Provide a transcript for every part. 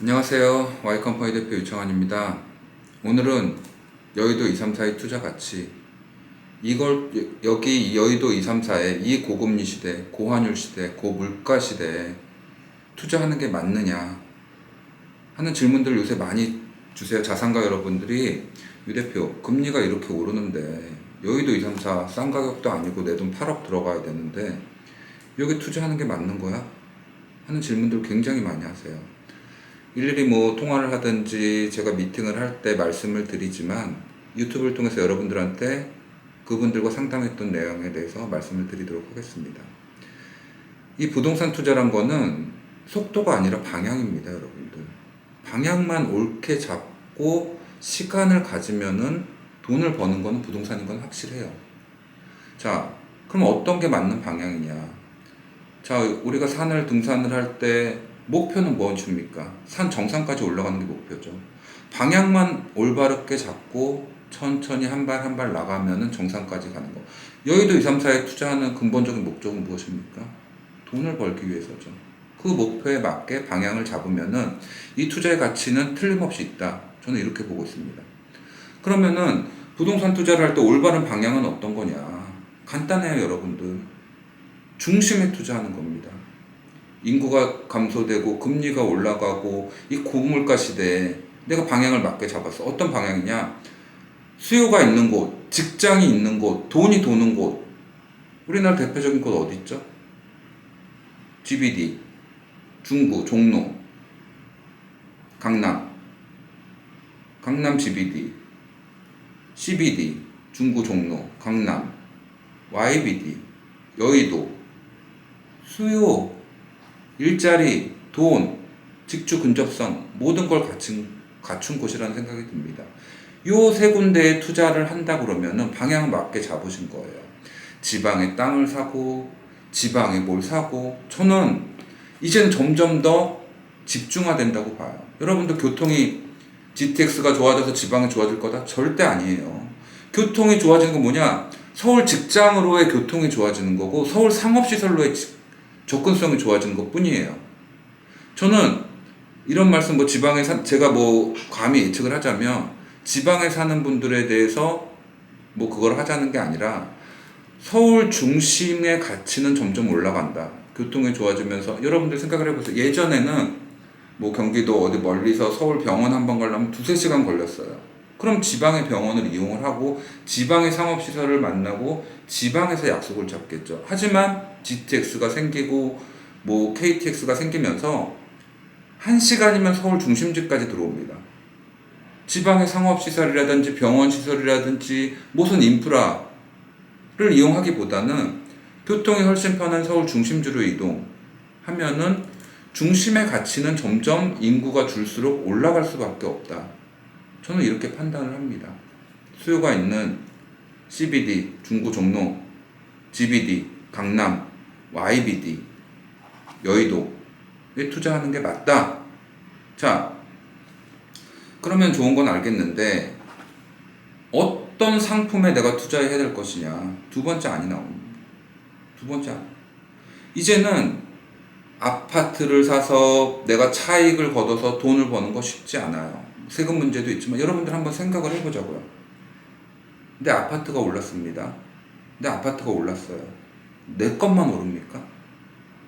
안녕하세요. Y컴퍼니 대표 유창환입니다. 오늘은 여의도 234의 투자 가치 이걸 여- 여기 여의도 234의 이 고금리 시대, 고환율 시대, 고물가 시대에 투자하는 게 맞느냐 하는 질문들 요새 많이 주세요. 자산가 여러분들이 유 대표 금리가 이렇게 오르는데 여의도 234 싼 가격도 아니고 내 돈 8억 들어가야 되는데 여기 투자하는 게 맞는 거야? 하는 질문들 굉장히 많이 하세요. 일일이 뭐 통화를 하든지 제가 미팅을 할 때 말씀을 드리지만 유튜브를 통해서 여러분들한테 그분들과 상담했던 내용에 대해서 말씀을 드리도록 하겠습니다. 이 부동산 투자란 거는 속도가 아니라 방향입니다, 여러분들. 방향만 옳게 잡고 시간을 가지면은 돈을 버는 거는 부동산인 건 확실해요. 자, 그럼 어떤 게 맞는 방향이냐? 자, 우리가 산을 등산을 할 때 목표는 무엇입니까? 산 정상까지 올라가는 게 목표죠. 방향만 올바르게 잡고 천천히 한 발 한 발 나가면은 정상까지 가는 거. 여의도 2, 3, 4에 투자하는 근본적인 목적은 무엇입니까? 돈을 벌기 위해서죠. 그 목표에 맞게 방향을 잡으면은 이 투자의 가치는 틀림없이 있다. 저는 이렇게 보고 있습니다. 그러면은 부동산 투자를 할 때 올바른 방향은 어떤 거냐? 간단해요, 여러분들. 중심에 투자하는 겁니다. 인구가 감소되고 금리가 올라가고 이 고물가 시대에 내가 방향을 맞게 잡았어. 어떤 방향이냐? 수요가 있는 곳, 직장이 있는 곳, 돈이 도는 곳. 우리나라 대표적인 곳 어디 있죠? GBD, 중구, 종로, 강남, 강남 GBD, CBD, 중구, 종로, 강남, YBD, 여의도, 수요, 일자리, 돈, 직주 근접성 모든 걸 갖춘, 갖춘 곳이라는 생각이 듭니다. 요 세 군데에 투자를 한다 그러면은 방향 맞게 잡으신 거예요. 지방에 땅을 사고 지방에 뭘 사고 저는 이제는 점점 더 집중화된다고 봐요. 여러분도 교통이 GTX가 좋아져서 지방이 좋아질 거다? 절대 아니에요. 교통이 좋아지는 건 뭐냐? 서울 직장으로의 교통이 좋아지는 거고 서울 상업시설로의 지- 접근성이 좋아지는 것 뿐이에요. 저는 이런 말씀 뭐 지방에 사, 제가 뭐 감히 예측을 하자면 지방에 사는 분들에 대해서 뭐 그걸 하자는 게 아니라 서울 중심의 가치는 점점 올라간다. 교통이 좋아지면서 여러분들 생각을 해보세요. 예전에는 뭐 경기도 어디 멀리서 서울 병원 한 번 가려면 두세 시간 걸렸어요. 그럼 지방의 병원을 이용을 하고 지방의 상업시설을 만나고 지방에서 약속을 잡겠죠. 하지만 GTX가 생기고 뭐 KTX가 생기면서 한 시간이면 서울 중심지까지 들어옵니다. 지방의 상업시설이라든지 병원시설이라든지 무슨 인프라를 이용하기보다는 교통이 훨씬 편한 서울 중심지로 이동하면은 중심의 가치는 점점 인구가 줄수록 올라갈 수밖에 없다. 저는 이렇게 판단을 합니다. 수요가 있는 CBD, 중구 종로, GBD, 강남, YBD, 여의도에 투자하는 게 맞다. 자, 그러면 좋은 건 알겠는데 어떤 상품에 내가 투자해야 될 것이냐 두 번째 안이 나옵니다. 두 번째 안. 이제는 아파트를 사서 내가 차익을 거둬서 돈을 버는 거 쉽지 않아요. 세금 문제도 있지만 여러분들 한번 생각을 해보자고요. 근데 아파트가 올랐습니다. 근데 아파트가 올랐어요. 내 것만 오릅니까?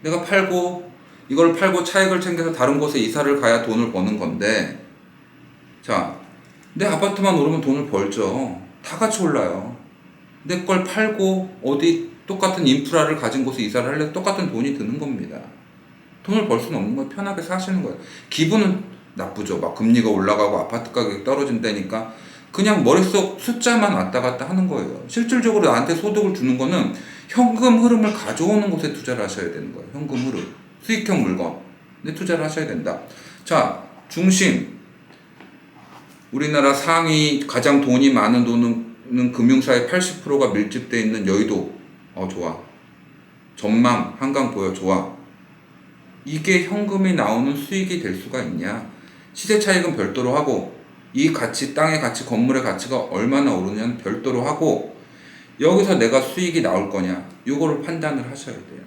내가 팔고 이걸 팔고 차익을 챙겨서 다른 곳에 이사를 가야 돈을 버는 건데 자, 내 아파트만 오르면 돈을 벌죠. 다 같이 올라요. 내 걸 팔고 어디 똑같은 인프라를 가진 곳에 이사를 하려 똑같은 돈이 드는 겁니다. 돈을 벌 수는 없는 거예요. 편하게 사시는 거예요. 기분은 나쁘죠. 막 금리가 올라가고 아파트 가격이 떨어진다니까 그냥 머릿속 숫자만 왔다 갔다 하는 거예요. 실질적으로 나한테 소득을 주는 거는 현금 흐름을 가져오는 곳에 투자를 하셔야 되는 거예요. 현금 흐름. 수익형 물건에 투자를 하셔야 된다. 자, 중심. 우리나라 상위 가장 돈이 많은 돈은 금융사의 80%가 밀집되어 있는 여의도. 어, 좋아. 전망, 한강 보여, 좋아. 이게 현금이 나오는 수익이 될 수가 있냐? 시세 차익은 별도로 하고, 이 가치, 땅의 가치, 건물의 가치가 얼마나 오르냐는 별도로 하고, 여기서 내가 수익이 나올 거냐? 요거를 판단을 하셔야 돼요.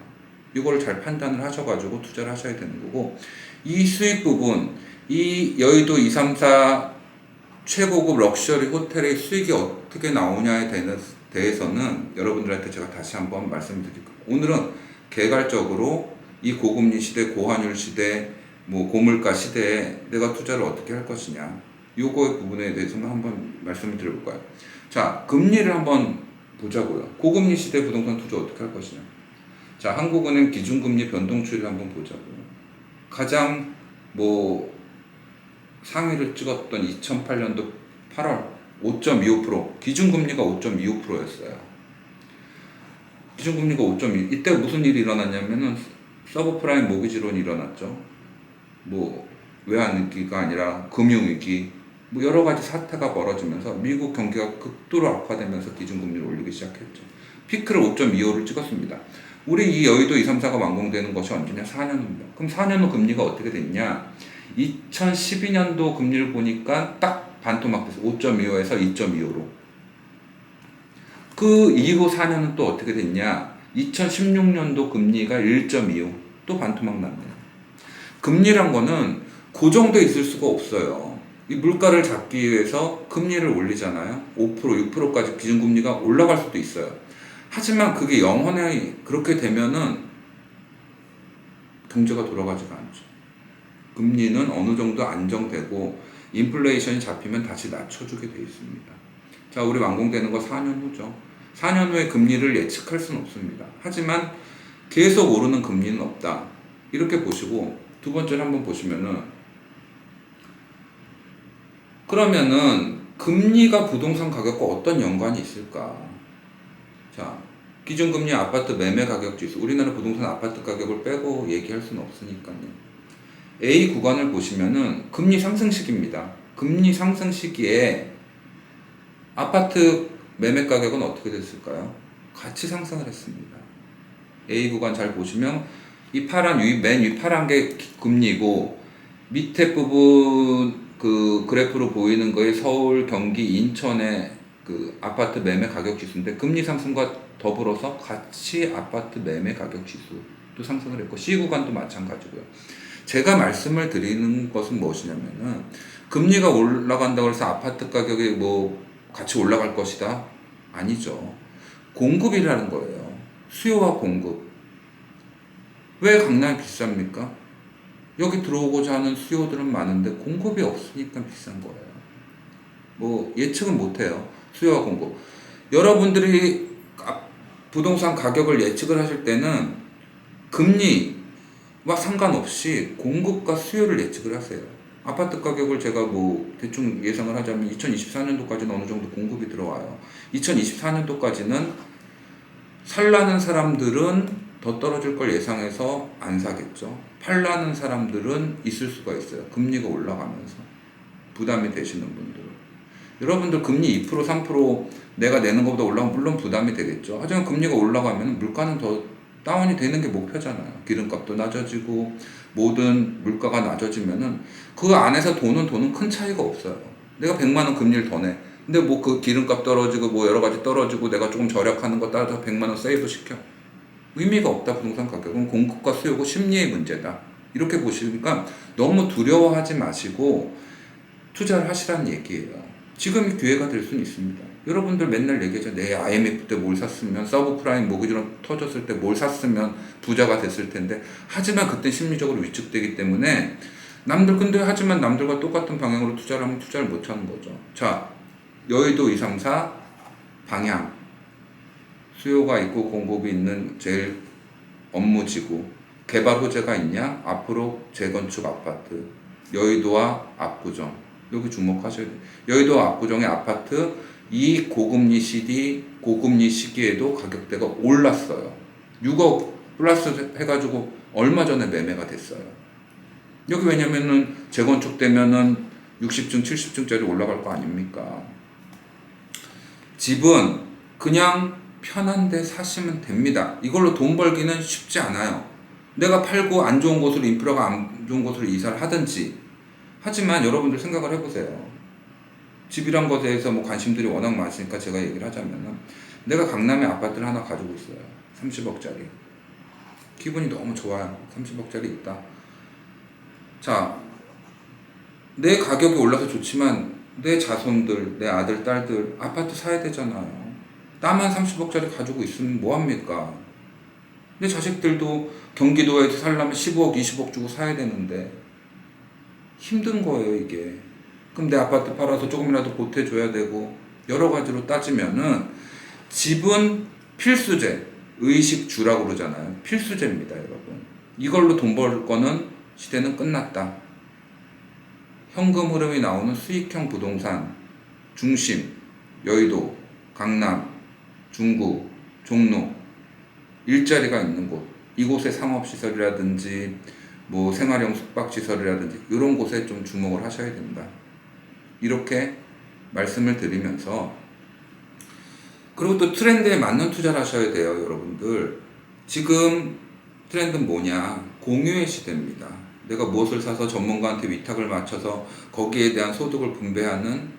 요거를 잘 판단을 하셔가지고 투자를 하셔야 되는 거고, 이 수익 부분, 이 여의도 2, 3, 4 최고급 럭셔리 호텔의 수익이 어떻게 나오냐에 대해서- 대해서는 여러분들한테 제가 다시 한번 말씀드릴 거예요. 오늘은 개괄적으로 이 고금리 시대, 고환율 시대, 뭐 고물가 시대에 내가 투자를 어떻게 할 것이냐. 요거의 부분에 대해서는 한번 말씀을 드려볼 거예요. 자, 금리를 한번 보자고요. 고금리 시대 부동산 투자 어떻게 할 것이냐. 자, 한국은행 기준금리 변동추이를 한번 보자고요. 가장 뭐 상위를 찍었던 2008년도 8월 5.25% 기준금리가 5.25%였어요. 기준금리가 5.2 이때 무슨 일이 일어났냐면은 서브프라임 모기지론이 일어났죠. 뭐 외환위기가 아니라 금융위기 뭐 여러 가지 사태가 벌어지면서 미국 경기가 극도로 악화되면서 기준금리를 올리기 시작했죠. 피크를 5.25를 찍었습니다. 우리 이 여의도 2, 3, 4가 완공되는 것이 언제냐? 4년 후입니다. 그럼 4년 후 금리가 어떻게 됐냐? 2012년도 금리를 보니까 딱 반토막 돼서 5.25에서 2.25로. 그 이후 4년은 또 어떻게 됐냐? 2016년도 금리가 1.25. 또 반토막 났네요. 금리란 거는 고정돼 있을 수가 없어요. 이 물가를 잡기 위해서 금리를 올리잖아요. 5%, 6%까지 기준금리가 올라갈 수도 있어요. 하지만 그게 영원히 그렇게 되면은 경제가 돌아가지가 않죠. 금리는 어느 정도 안정되고 인플레이션이 잡히면 다시 낮춰주게 돼 있습니다. 자, 우리 완공되는 거 4년 후죠. 4년 후에 금리를 예측할 수는 없습니다. 하지만 계속 오르는 금리는 없다. 이렇게 보시고 두 번째를 한번 보시면은 그러면은 금리가 부동산 가격과 어떤 연관이 있을까? 자, 기준금리 아파트 매매 가격 지수. 우리나라 부동산 아파트 가격을 빼고 얘기할 수는 없으니까요. A 구간을 보시면은 금리 상승 시기입니다. 금리 상승 시기에 아파트 매매 가격은 어떻게 됐을까요? 같이 상승을 했습니다. A 구간 잘 보시면 이 파란 위, 맨 위 파란 게 기- 금리고 밑에 부분 그 그래프로 보이는 거에 서울, 경기, 인천의 그 아파트 매매 가격 지수인데 금리 상승과 더불어서 같이 아파트 매매 가격 지수도 상승을 했고 C 구간도 마찬가지고요. 제가 말씀을 드리는 것은 무엇이냐면은 금리가 올라간다고 해서 아파트 가격이 뭐 같이 올라갈 것이다 아니죠. 공급이라는 거예요. 수요와 공급. 왜 강남이 비쌉니까? 여기 들어오고자 하는 수요들은 많은데 공급이 없으니까 비싼 거예요. 뭐 예측은 못해요. 수요와 공급. 여러분들이 아- 부동산 가격을 예측을 하실 때는 금리와 상관없이 공급과 수요를 예측을 하세요. 아파트 가격을 제가 뭐 대충 예상을 하자면 2024년도까지는 어느 정도 공급이 들어와요. 2024년도까지는 살라는 사람들은 더 떨어질 걸 예상해서 안 사겠죠. 팔라는 사람들은 있을 수가 있어요. 금리가 올라가면서 부담이 되시는 분들은. 여러분들 금리 2% 3% 내가 내는 것보다 올라가면 물론 부담이 되겠죠. 하지만 금리가 올라가면 물가는 더 다운이 되는 게 목표잖아요. 기름값도 낮아지고 모든 물가가 낮아지면은 그 안에서 돈은 돈은 큰 차이가 없어요. 내가 100만 원 금리를 더 내. 근데 뭐 그 기름값 떨어지고 뭐 여러 가지 떨어지고 내가 조금 절약하는 거 따라서 100만 원 세이브 시켜. 의미가 없다 부동산 가격은 공급과 수요고 심리의 문제다. 이렇게 보시니까 너무 두려워하지 마시고 투자를 하시라는 얘기예요. 지금 기회가 될 수는 있습니다. 여러분들 맨날 얘기하죠. 내 IMF 때 뭘 샀으면 서브프라임 모기지론 터졌을 때 뭘 샀으면 부자가 됐을 텐데 하지만 그때 심리적으로 위축되기 때문에 남들 근데 하지만 남들과 똑같은 방향으로 투자를 하면 투자를 못 하는 거죠. 자 여의도 2, 3, 4 방향 수요가 있고 공급이 있는 제일 업무지구. 개발 호재가 있냐? 앞으로 재건축 아파트. 여의도와 압구정. 여기 주목하셔야 돼요 여의도 압구정의 아파트 이 고금리 시기 고금리 시기에도 가격대가 올랐어요. 6억 플러스 해가지고 얼마 전에 매매가 됐어요. 여기 왜냐면은 재건축 되면은 60층 70층짜리 올라갈 거 아닙니까? 집은 그냥 편한데 사시면 됩니다. 이걸로 돈 벌기는 쉽지 않아요. 내가 팔고 안 좋은 곳으로 인프라가 안 좋은 곳으로 이사를 하든지. 하지만 여러분들 생각을 해보세요. 집이란 것에 대해서 뭐 관심들이 워낙 많으니까 제가 얘기를 하자면은 내가 강남에 아파트를 하나 가지고 있어요. 30억짜리. 기분이 너무 좋아요. 30억짜리 있다. 자, 내 가격이 올라서 좋지만 내 자손들, 내 아들, 딸들 아파트 사야 되잖아요. 나만 30억짜리 가지고 있으면 뭐합니까? 내 자식들도 경기도에서 살려면 15억, 20억 주고 사야 되는데 힘든 거예요, 이게. 그럼 내 아파트 팔아서 조금이라도 보태줘야 되고 여러 가지로 따지면은 집은 필수제, 의식주라고 그러잖아요. 필수제입니다, 여러분. 이걸로 돈 벌 거는 시대는 끝났다. 현금 흐름이 나오는 수익형 부동산 중심, 여의도, 강남, 중구, 종로, 일자리가 있는 곳, 이곳의 상업시설이라든지 뭐 생활형 숙박시설이라든지 이런 곳에 좀 주목을 하셔야 된다. 이렇게 말씀을 드리면서 그리고 또 트렌드에 맞는 투자를 하셔야 돼요, 여러분들. 지금 트렌드는 뭐냐? 공유의 시대입니다. 내가 무엇을 사서 전문가한테 위탁을 맞춰서 거기에 대한 소득을 분배하는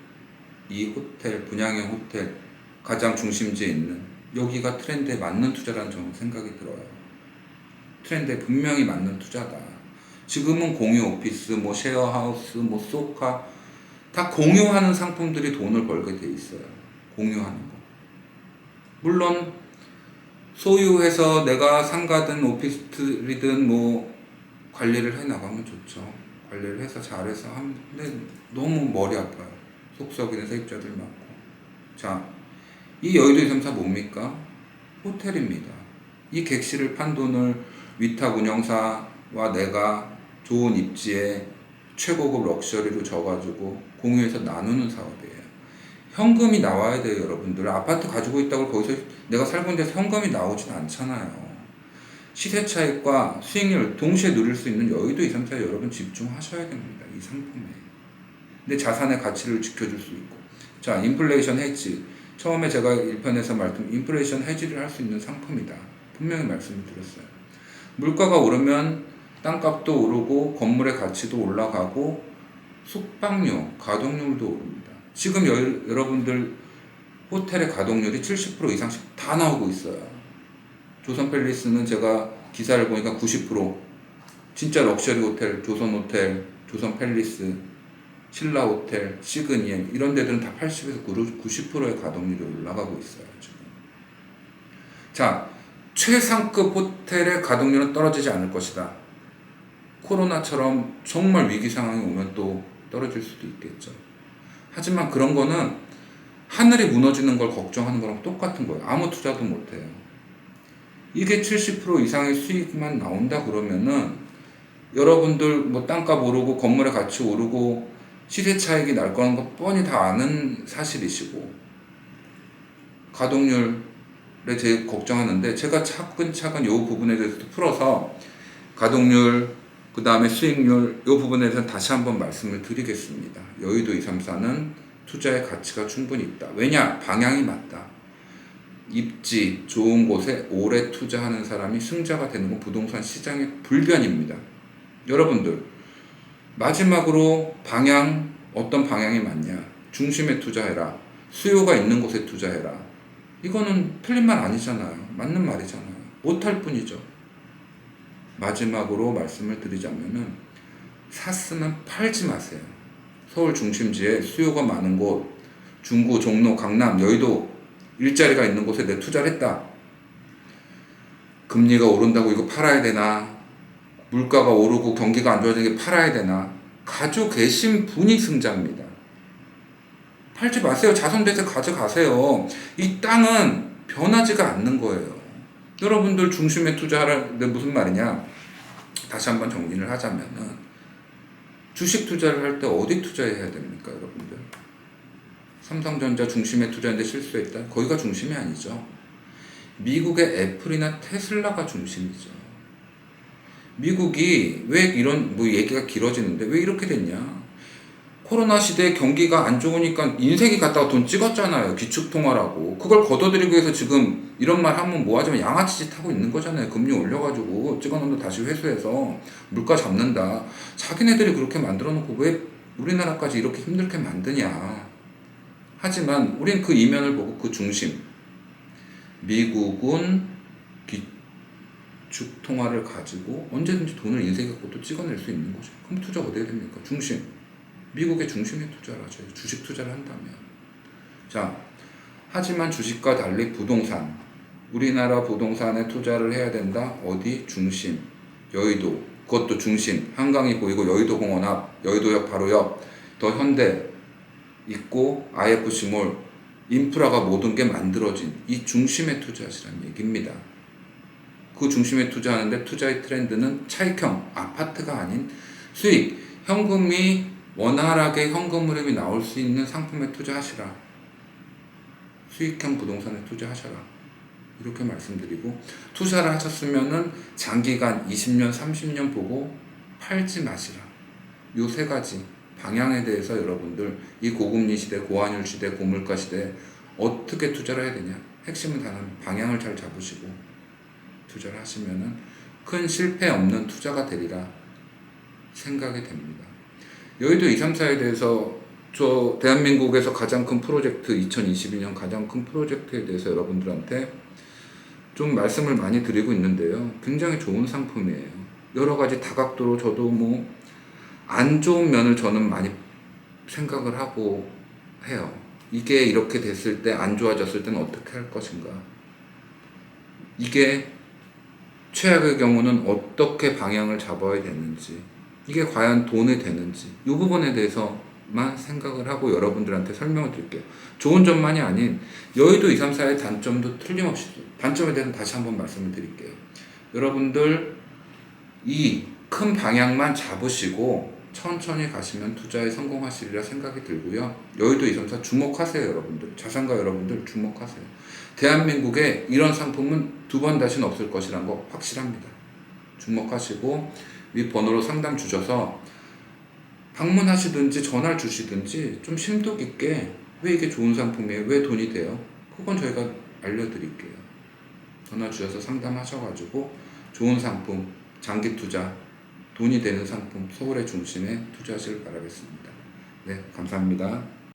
이 호텔, 분양형 호텔, 가장 중심지에 있는 여기가 트렌드에 맞는 투자라는 저는 생각이 들어요. 트렌드에 분명히 맞는 투자다. 지금은 공유 오피스, 뭐 쉐어하우스, 뭐 소카 다 공유하는 상품들이 돈을 벌게 돼 있어요. 공유하는 거. 물론 소유해서 내가 상가든 오피스텔이든 뭐 관리를 해 나가면 좋죠. 관리를 해서 잘해서 하면 근데 너무 머리 아파요. 속썩이는 세입자들 많고. 자, 이 여의도 234 뭡니까? 호텔입니다. 이 객실을 판 돈을 위탁 운영사와 내가 좋은 입지에 최고급 럭셔리로 져가지고 공유해서 나누는 사업이에요. 현금이 나와야 돼요, 여러분들. 아파트 가지고 있다고 거기서 내가 살고 있는 데서 현금이 나오진 않잖아요. 시세 차익과 수익률 동시에 누릴 수 있는 여의도 2, 3, 4 여러분 집중하셔야 됩니다. 이 상품에. 근데 자산의 가치를 지켜줄 수 있고. 자, 인플레이션 해지. 처음에 제가 1편에서 말씀, 인플레이션 해지를 할 수 있는 상품이다. 분명히 말씀을 드렸어요. 물가가 오르면 땅값도 오르고 건물의 가치도 올라가고 숙박료, 가동률도 오릅니다. 지금 여, 여러분들 호텔의 가동률이 70% 이상씩 다 나오고 있어요. 조선 팰리스는 제가 기사를 보니까 90% 진짜 럭셔리 호텔, 조선 호텔, 조선 팰리스, 신라 호텔, 시그니엘 이런 데들은 다 80에서 90%의 가동률이 올라가고 있어요. 지금. 자, 최상급 호텔의 가동률은 떨어지지 않을 것이다. 코로나처럼 정말 위기 상황이 오면 또 떨어질 수도 있겠죠. 하지만 그런 거는 하늘이 무너지는 걸 걱정하는 거랑 똑같은 거예요. 아무 투자도 못 해요. 이게 70% 이상의 수익만 나온다 그러면은 여러분들 뭐 땅값 오르고 건물의 가치 오르고 시세 차익이 날 거는 거 뻔히 다 아는 사실이시고 가동률에 제일 걱정하는데 제가 차근차근 이 부분에 대해서도 풀어서 가동률 그 다음에 수익률 이 부분에 대해서 다시 한번 말씀을 드리겠습니다. 여의도 234는 투자의 가치가 충분히 있다. 왜냐? 방향이 맞다. 입지 좋은 곳에 오래 투자하는 사람이 승자가 되는 건 부동산 시장의 불변입니다. 여러분들 마지막으로 방향 어떤 방향이 맞냐? 중심에 투자해라. 수요가 있는 곳에 투자해라. 이거는 틀린 말 아니잖아요. 맞는 말이잖아요. 못할 뿐이죠. 마지막으로 말씀을 드리자면은 샀으면 팔지 마세요. 서울 중심지에 수요가 많은 곳, 중구, 종로, 강남, 여의도 일자리가 있는 곳에 내 투자를 했다. 금리가 오른다고 이거 팔아야 되나? 물가가 오르고 경기가 안 좋아지는 게 팔아야 되나? 가지고 계신 분이 승자입니다. 팔지 마세요. 자손대세 가져가세요. 이 땅은 변하지가 않는 거예요. 여러분들 중심에 투자하는데 무슨 말이냐? 다시 한번 정리를 하자면은 주식 투자를 할 때 어디 투자해야 됩니까, 여러분들? 삼성전자 중심에 투자했는데 실수했다? 거기가 중심이 아니죠. 미국의 애플이나 테슬라가 중심이죠. 미국이 왜 이런 뭐 얘기가 길어지는데 왜 이렇게 됐냐? 코로나 시대에 경기가 안 좋으니까 인생이 갔다가 돈 찍었잖아요. 기축통화라고. 그걸 걷어들이기 위해서 지금 이런 말 하면 뭐하지만 양아치짓 하고 있는 거잖아요. 금리 올려가지고 찍어놓는 다시 회수해서 물가 잡는다. 자기네들이 그렇게 만들어 놓고 왜 우리나라까지 이렇게 힘들게 만드냐. 하지만 우린 그 이면을 보고 그 중심. 미국은 기축통화를 가지고 언제든지 돈을 인생에 갖고 또 찍어낼 수 있는 거죠. 그럼 투자 어디에 됩니까? 중심. 미국의 중심에 투자를 하셔요. 주식 투자를 한다면. 자, 하지만 주식과 달리 부동산, 우리나라 부동산에 투자를 해야 된다. 어디? 중심, 여의도, 그것도 중심, 한강이 보이고 여의도 공원 앞, 여의도역 바로 옆, 더 현대 있고 IFC몰, 인프라가 모든 게 만들어진 이 중심에 투자하시라는 얘기입니다. 그 중심에 투자하는데 투자의 트렌드는 차익형, 아파트가 아닌 수익, 현금이 원활하게 현금 흐름이 나올 수 있는 상품에 투자하시라. 수익형 부동산에 투자하셔라. 이렇게 말씀드리고 투자를 하셨으면은 장기간 20년, 30년 보고 팔지 마시라. 요 세 가지 방향에 대해서 여러분들 이 고금리 시대, 고환율 시대, 고물가 시대 어떻게 투자를 해야 되냐? 핵심은 단한 방향을 잘 잡으시고 투자를 하시면은 큰 실패 없는 투자가 되리라 생각이 됩니다. 여의도 2, 3, 4에 대해서 저 대한민국에서 가장 큰 프로젝트 2022년 가장 큰 프로젝트에 대해서 여러분들한테 좀 말씀을 많이 드리고 있는데요. 굉장히 좋은 상품이에요. 여러 가지 다각도로 저도 뭐 안 좋은 면을 저는 많이 생각을 하고 해요. 이게 이렇게 됐을 때 안 좋아졌을 때는 어떻게 할 것인가. 이게 최악의 경우는 어떻게 방향을 잡아야 되는지, 이게 과연 돈이 되는지, 이 부분에 대해서만 생각을 하고 여러분들한테 설명을 드릴게요. 좋은 점만이 아닌 여의도 2, 3, 4의 단점도 틀림없이 단점에 대해서 다시 한번 말씀을 드릴게요. 여러분들 이 큰 방향만 잡으시고 천천히 가시면 투자에 성공하시리라 생각이 들고요. 여의도 2, 3, 4 주목하세요, 여러분들. 자산가 여러분들 주목하세요. 대한민국에 이런 상품은 두 번 다시는 없을 것이란 거 확실합니다. 주목하시고 위 번호로 상담 주셔서 방문하시든지 전화를 주시든지 좀 심도 깊게 왜 이게 좋은 상품이에요? 왜 돈이 돼요? 그건 저희가 알려드릴게요. 전화 주셔서 상담하셔가지고 좋은 상품, 장기 투자, 돈이 되는 상품 서울의 중심에 투자하시길 바라겠습니다. 네, 감사합니다.